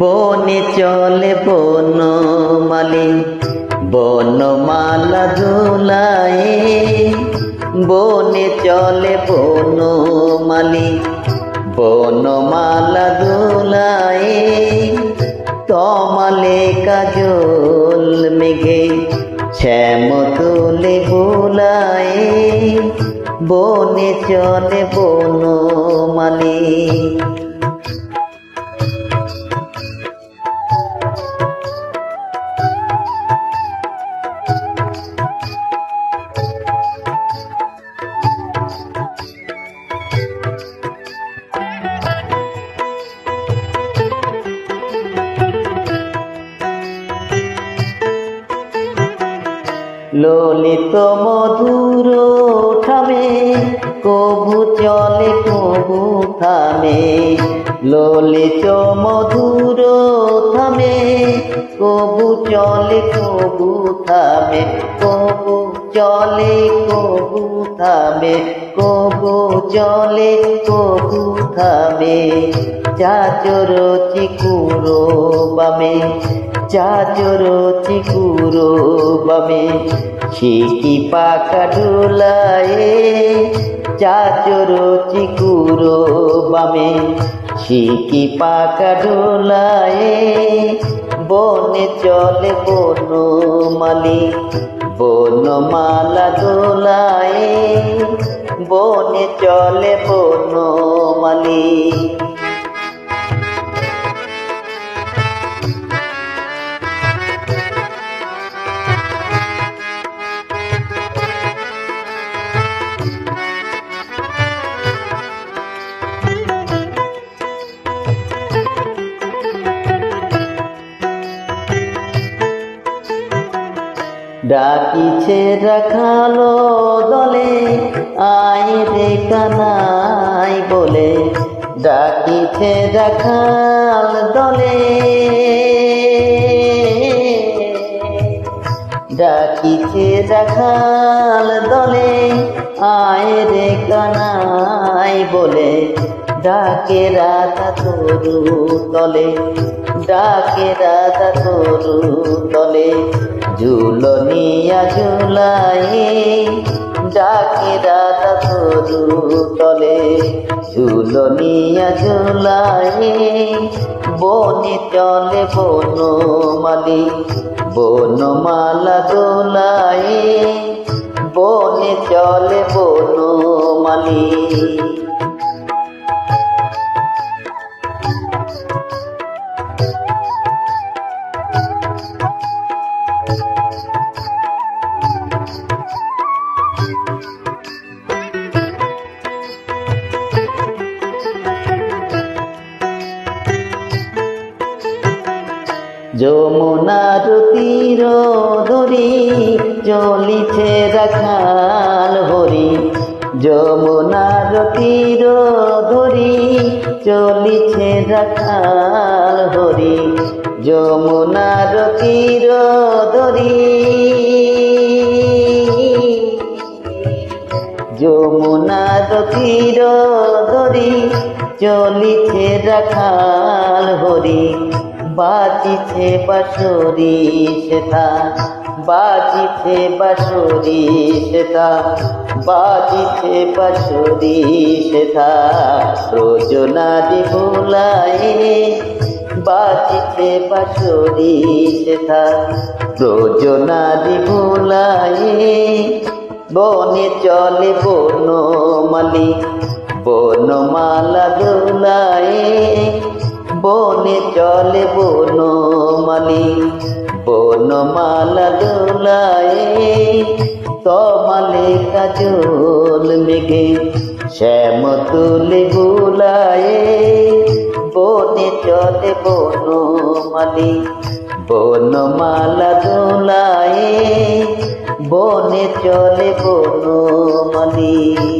বনে চলে বনমালী, বনমালা দোলায় বনে চলে বনমালী, বনমালা দোলায় তমালে কাজল মেঘে শ্যাম তুলে বোলায়। বনে চলে বনমালী ললিত মধুর থামে কবু চলে কবু থামে। ললিত মধুর থামে কবু চলে, কবু থামে, কবু চলে, কবু থামে, কবু চলে, কবু থামে। চাচর চিকুরো বামে, চাচর চিকুরো বামে, ছিটি পাকা ডোলায়ে চাচর চিকুরো বামে, ছিটি পাকা ডোলায়ে বনে চলে বনমালি বনমালা দোলায়। বনে চলে বনমালি ডাকিছে রাখালো দলে, আয় রে কানাই বলে। ডাকিছে রাখাল দলে, ডাকিছে রাখাল দলে, আয় রে কানাই বলে। ডাকে রাধা তরু তলে, ডাকে রাধা তরু তলে। ঝুলনিয়া ঝুলাই ডাকে রাধা তরু তলে। ঝুলনিয়া ঝুলাই বনে চলে বনমালি। বনমালা দোলাই বনে চলে বনমালি। যমুনার তীর ধরি চলিছে রাখাল হরি। যমুনার তীর ধরি চলিছে রাখাল হরি। যমুনার তীর ধরি যমুনার তীর ধরি চলিছে রাখাল হরি। বাজিছে বাসরি সেথা বাজিছে বাসরি সেথা বাজিছে বাসরি সেথা। রোজনারি ভোলায় বাজিছে বাসরি সেথা। রোজনারি ভোলায়, বনে চলে বনমালি, বনমালা দোলায় বনে চলে বনমালি। বনমালা দোলায় তমালে কাজল মেঘে। শ্যাম তুলে বুলায় বনে চলে বনমালি। বনমালা দোলায় বনে চলে বনমালি।